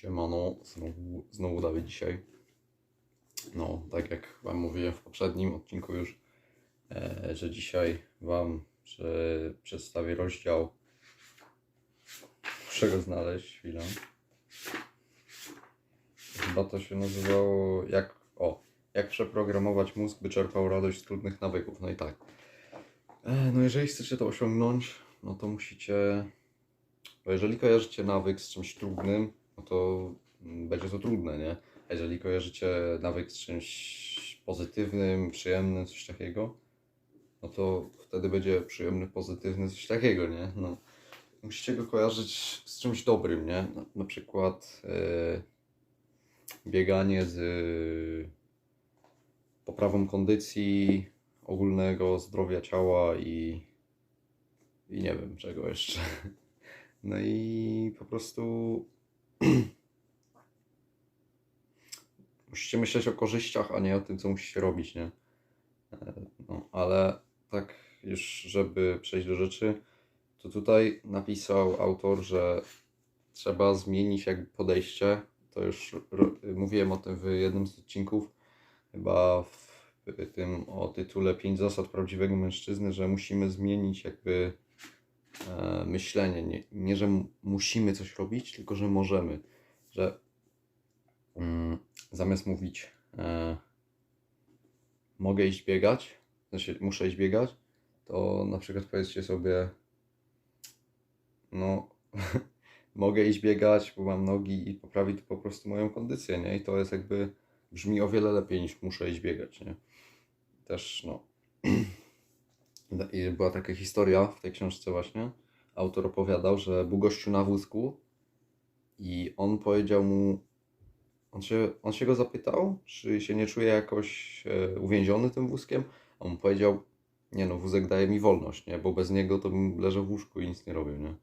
Siemano, znowu, znowu Dawid dzisiaj. No, tak jak Wam mówiłem w poprzednim odcinku już, e, że dzisiaj Wam że przedstawię rozdział. Muszę go znaleźć, chwilę. Chyba to się nazywało jak, o, jak przeprogramować mózg, by czerpał radość z trudnych nawyków. No i tak. E, no jeżeli chcecie to osiągnąć, no to musicie bo jeżeli kojarzycie nawyk z czymś trudnym, no to mm, będzie to trudne, nie? A jeżeli kojarzycie nawyk z czymś pozytywnym, przyjemnym, coś takiego, no to wtedy będzie przyjemny, pozytywny, coś takiego, nie? No, musicie go kojarzyć z czymś dobrym, nie? Na, na przykład e, bieganie z e, poprawą kondycji, ogólnego zdrowia ciała i, i nie wiem czego jeszcze. No i po prostu musicie myśleć o korzyściach, a nie o tym, co musicie robić, nie? E, No, ale tak już, żeby przejść do rzeczy, to tutaj napisał autor, że trzeba zmienić jakby podejście. To już mówiłem o tym w jednym z odcinków, chyba w tym o tytule 5 zasad prawdziwego mężczyzny, że musimy zmienić jakby e, myślenie. Nie, nie, że musimy coś robić, tylko że możemy. Że mm, zamiast mówić e, mogę iść biegać, znaczy muszę iść biegać, to na przykład powiedzcie sobie no mogę iść biegać, bo mam nogi i poprawi to po prostu moją kondycję, nie? I to jest jakby brzmi o wiele lepiej niż muszę iść biegać, nie? Też no i była taka historia w tej książce właśnie. Autor opowiadał, że był gościu na wózku i on powiedział mu, on się, on się go zapytał, czy się nie czuje jakoś e, uwięziony tym wózkiem, a on powiedział, nie no, wózek daje mi wolność, nie, bo bez niego to bym leżał w łóżku i nic nie robił, nie.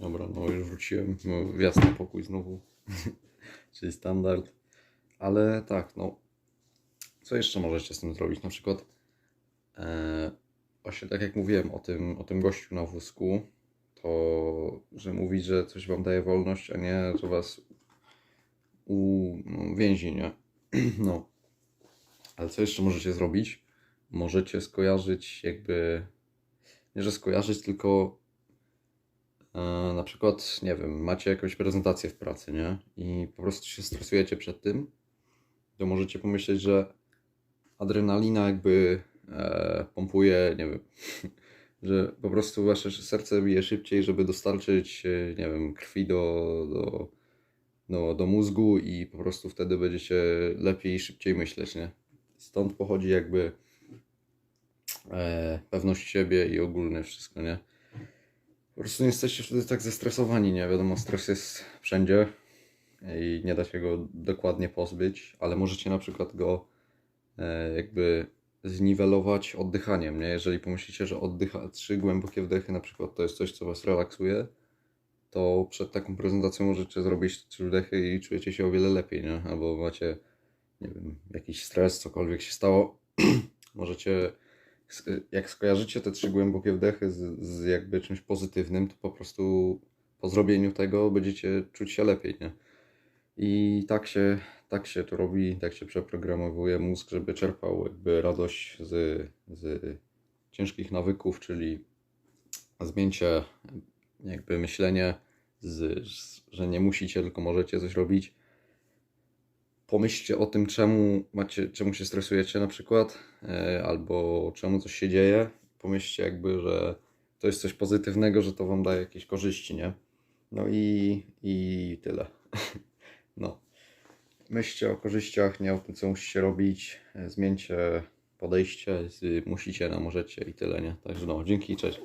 Dobra, no już wróciłem, no, wjazd na pokój znowu, czyli standard, ale tak, no, co jeszcze możecie z tym zrobić? Na przykład, e, właśnie tak jak mówiłem o tym, o tym gościu na wózku, to, że mówi, że coś wam daje wolność, a nie, że was uwięzi, nie? No. Ale co jeszcze możecie zrobić? Możecie skojarzyć jakby, nie że skojarzyć, tylko e, na przykład, nie wiem, macie jakąś prezentację w pracy, nie? I po prostu się stresujecie przed tym, to możecie pomyśleć, że adrenalina jakby e, pompuje, nie wiem, że po prostu wasze serce bije szybciej, żeby dostarczyć, e, nie wiem, krwi do, do, do, do mózgu i po prostu wtedy będziecie lepiej i szybciej myśleć, nie? Stąd pochodzi jakby e, pewność siebie i ogólne wszystko, nie? Po prostu nie jesteście wtedy tak zestresowani, nie? Wiadomo, stres jest wszędzie i nie da się go dokładnie pozbyć, ale możecie na przykład go e, jakby zniwelować oddychaniem, nie? Jeżeli pomyślicie, że oddycha trzy głębokie wdechy na przykład to jest coś, co was relaksuje, to przed taką prezentacją możecie zrobić trzy wdechy i czujecie się o wiele lepiej, nie? Albo macie, nie wiem, jakiś stres, cokolwiek się stało, możecie, jak skojarzycie te trzy głębokie wdechy z, z jakby czymś pozytywnym, to po prostu po zrobieniu tego będziecie czuć się lepiej, nie? I tak się, tak się to robi, tak się przeprogramowuje mózg, żeby czerpał jakby radość z, z ciężkich nawyków, czyli zmieńcie jakby myślenie, z, z, że nie musicie, tylko możecie coś robić. Pomyślcie o tym, czemu macie, czemu się stresujecie na przykład, e, albo czemu coś się dzieje. Pomyślcie jakby, że to jest coś pozytywnego, że to wam daje jakieś korzyści, nie? No i, i tyle. No. Myślcie o korzyściach, nie o tym, co musicie robić. E, Zmieńcie podejście musicie na możecie i tyle, nie? Także no, dzięki, cześć.